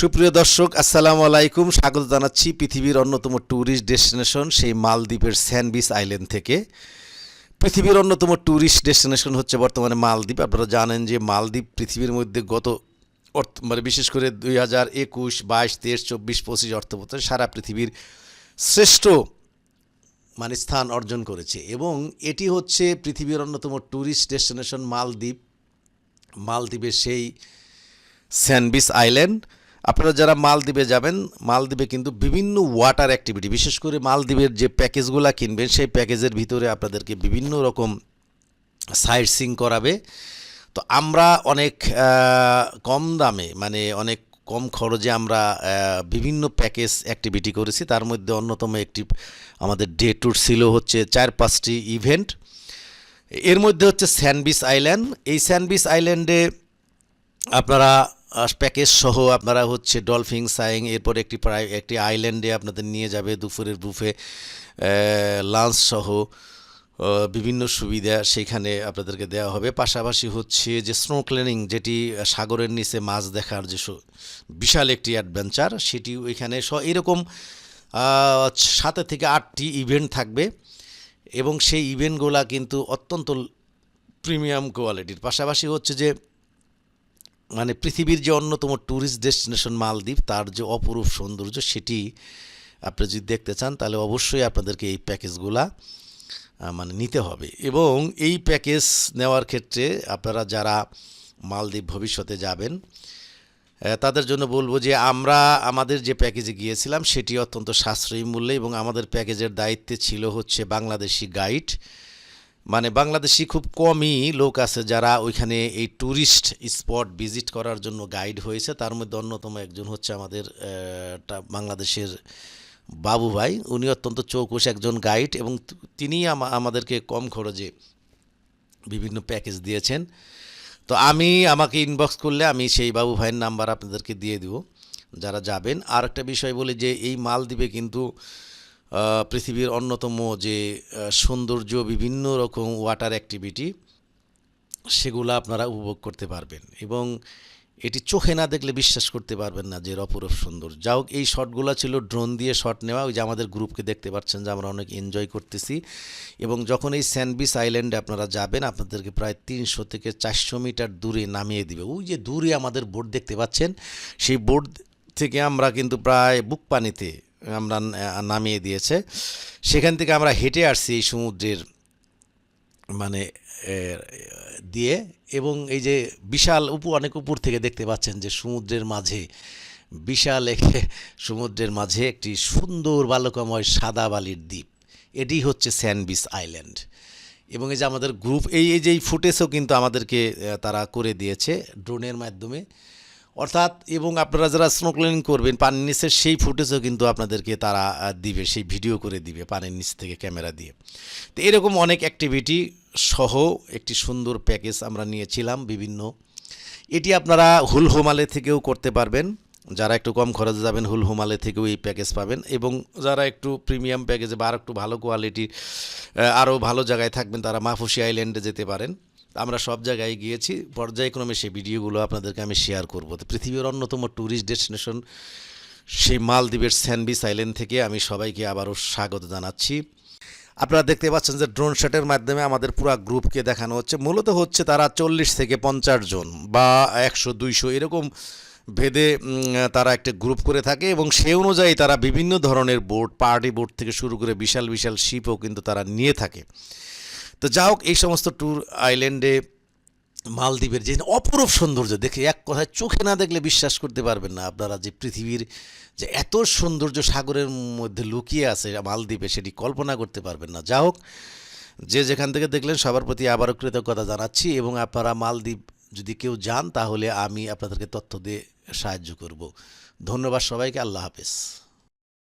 সুপ্রিয় দর্শক, আসসালামু আলাইকুম। স্বাগত জানাচ্ছি পৃথিবীর অন্যতম ট্যুরিস্ট ডেস্টিনেশন, সেই মালদ্বীপের স্যানবিস আইল্যান্ড থেকে। পৃথিবীর অন্যতম ট্যুরিস্ট ডেস্টিনেশন হচ্ছে বর্তমানে মালদ্বীপ। আপনারা জানেন যে মালদ্বীপ পৃথিবীর মধ্যে গত অর্থ মানে বিশেষ করে দুই হাজার একুশ, বাইশ, তেইশ, চব্বিশ, পঁচিশ অর্থবছরে সারা পৃথিবীর শ্রেষ্ঠ মানে স্থান অর্জন করেছে। এবং এটি হচ্ছে পৃথিবীর অন্যতম ট্যুরিস্ট ডেস্টিনেশন মালদ্বীপ, মালদ্বীপের সেই স্যানবিস আইল্যান্ড। আপনারা যারা মালদ্বীপে যাবেন, মালদ্বীপে কিন্তু বিভিন্ন ওয়াটার অ্যাক্টিভিটি বিশেষ করে মালদ্বীপের যে প্যাকেজগুলো কিনবেন, সেই প্যাকেজের ভিতরে আপনাদেরকে বিভিন্ন রকম সাইট সিং করাবে। তো আমরা অনেক কম দামে মানে অনেক কম খরচে আমরা বিভিন্ন প্যাকেজ অ্যাক্টিভিটি করেছি। তার মধ্যে অন্যতম একটি আমাদের ডে ট্যুর ছিল হচ্ছে চার পাঁচটি ইভেন্ট এর মধ্যে হচ্ছে স্যানবিস আইল্যান্ড। এই স্যানবিস আইল্যান্ডে আপনারা প্যাকেজ সহ আপনারা হচ্ছে ডলফিন, সাইং, এরপর একটি প্রায় একটি আইল্যান্ডে আপনাদের নিয়ে যাবে দুপুরের বুফে লাঞ্চ সহ বিভিন্ন সুবিধা সেখানে আপনাদেরকে দেওয়া হবে। পাশাপাশি হচ্ছে যে স্নো ক্লিনিং যেটি সাগরের নিচে মাছ দেখার যে বিশাল একটি অ্যাডভেঞ্চার সেটি ওইখানে স এরকম সাতে থেকে আটটি ইভেন্ট থাকবে এবং সেই ইভেন্টগুলা কিন্তু অত্যন্ত প্রিমিয়াম কোয়ালিটির পাশাপাশি হচ্ছে যে মানে পৃথিবীর যে অন্যতম ট্যুরিস্ট ডেস্টিনেশন মালদ্বীপ, তার যে অপরূপ সৌন্দর্য সেটি আপনি যদি দেখতে চান, তাহলে অবশ্যই আপনাদেরকে এই প্যাকেজগুলা মানে নিতে হবে। এবং এই প্যাকেজ নেওয়ার ক্ষেত্রে আপনারা যারা মালদ্বীপ ভবিষ্যতে যাবেন তাদের জন্য বলব যে আমরা আমাদের যে প্যাকেজে গিয়েছিলাম, সেটি অত্যন্ত সাশ্রয়ী মূল্যে এবং আমাদের প্যাকেজের দায়িত্বে ছিল হচ্ছে বাংলাদেশি গাইড। মানে বাংলাদেশি খুব কমই লোক আছে যারা ওইখানে এই ট্যুরিস্ট স্পট ভিজিট করার জন্য গাইড হয়েছে। তার মধ্যে অন্যতম একজন হচ্ছে আমাদের বাংলাদেশের বাবু ভাই। উনি অত্যন্ত চৌকুশ একজন গাইড এবং তিনি আমাদেরকে কম খরচে বিভিন্ন প্যাকেজ দিয়েছেন। তো আমি, আমাকে ইনবক্স করলে আমি সেই বাবু ভাইয়ের নাম্বার আপনাদেরকে দিয়ে দিব, যারা যাবেন। আর একটা বিষয় বলি যে এই মালদ্বীপে কিন্তু পৃথিবীর অন্যতম যে সৌন্দর্য বিভিন্ন রকম ওয়াটার অ্যাক্টিভিটি সেগুলো আপনারা উপভোগ করতে পারবেন। এবং এটি চোখে না দেখলে বিশ্বাস করতে পারবেন না যে অপরূপ সুন্দর যা হোক, এই শটগুলো ছিল ড্রোন দিয়ে শট নেওয়া, ওই যে আমাদের গ্রুপকে দেখতে পাচ্ছেন যে আমরা অনেক এনজয় করতেছি। এবং যখন এই স্যান্ডবিচ আইল্যান্ডে আপনারা যাবেন, আপনাদেরকে প্রায় তিনশো থেকে চারশো মিটার দূরে নামিয়ে দিবে। ওই যে দূরে আমাদের বোর্ড দেখতে পাচ্ছেন, সেই বোর্ড থেকে আমরা কিন্তু প্রায় বুক পানিতে আমরা নামিয়ে দিয়েছে। সেখান থেকে আমরা হেঁটে আসছি এই সমুদ্রের মানে দিয়ে এবং এই যে বিশাল উপু, অনেক উপর থেকে দেখতে পাচ্ছেন যে সমুদ্রের মাঝে, বিশাল এক সমুদ্রের মাঝে একটি সুন্দর বালকময় সাদা বালির দ্বীপ। এটি হচ্ছে স্যান্ডবিচ আইল্যান্ড। এবং এই যে আমাদের গ্রুপ, এই এই যে এই ফুটেজও কিন্তু আমাদেরকে তারা করে দিয়েছে ড্রোনের মাধ্যমে। অর্থাৎ, এবং আপনারা যারা স্নোক্লিং করবেন, পানির নিচে সেই ফুটেজও কিন্তু আপনাদেরকে তারা দিবে, সেই ভিডিও করে দিবে পানির নিচ থেকে ক্যামেরা দিয়ে। তো এরকম অনেক অ্যাক্টিভিটি সহ একটি সুন্দর প্যাকেজ আমরা নিয়েছিলাম বিভিন্ন। এটি আপনারা হুল হোমালে থেকেও করতে পারবেন। যারা একটু কম খরচে যাবেন, হুল হোমালে থেকেও এই প্যাকেজ পাবেন। এবং যারা একটু প্রিমিয়াম প্যাকেজে বা আর একটু ভালো কোয়ালিটির আরও ভালো জায়গায় থাকবেন, তারা মাফুসি আইল্যান্ডে যেতে পারেন। আমরা সব জায়গায় গিয়েছি, পর্যায়ক্রমে সেই ভিডিওগুলো আপনাদেরকে আমি শেয়ার করব। পৃথিবীর অন্যতম ট্যুরিস্ট ডেস্টিনেশন সেই মালদ্বীপের স্যানবিস আইল্যান্ড থেকে আমি সবাইকে আবারও স্বাগত জানাচ্ছি। আপনারা দেখতে পাচ্ছেন যে ড্রোন শটের মাধ্যমে আমাদের পুরো গ্রুপকে দেখানো হচ্ছে। মূলত হচ্ছে তারা চল্লিশ থেকে পঞ্চাশ জন বা একশো, দুইশো এরকম ভেদে তারা একটা গ্রুপ করে থাকে এবং সে অনুযায়ী তারা বিভিন্ন ধরনের বোট পার্টি বোট থেকে শুরু করে বিশাল বিশাল শিপও কিন্তু তারা নিয়ে থাকে। তো যা হোক, এই সমস্ত ট্যুর আইল্যান্ডে মালদ্বীপের যে অপরূপ সৌন্দর্য, দেখে এক কথায় চোখে না দেখলে বিশ্বাস করতে পারবেন না আপনারা যে পৃথিবীর যে এত সৌন্দর্য সাগরের মধ্যে লুকিয়ে আছে মালদ্বীপে, সেটি কল্পনা করতে পারবেন না। যা হোক, যে যেখান থেকে দেখলেন, সবার প্রতি আবারও কৃতজ্ঞতা জানাচ্ছি এবং আপনারা মালদ্বীপ যদি কেউ যান, তাহলে আমি আপনাদেরকে তথ্য দিয়ে সাহায্য করব। ধন্যবাদ সবাইকে, আল্লাহ হাফেজ।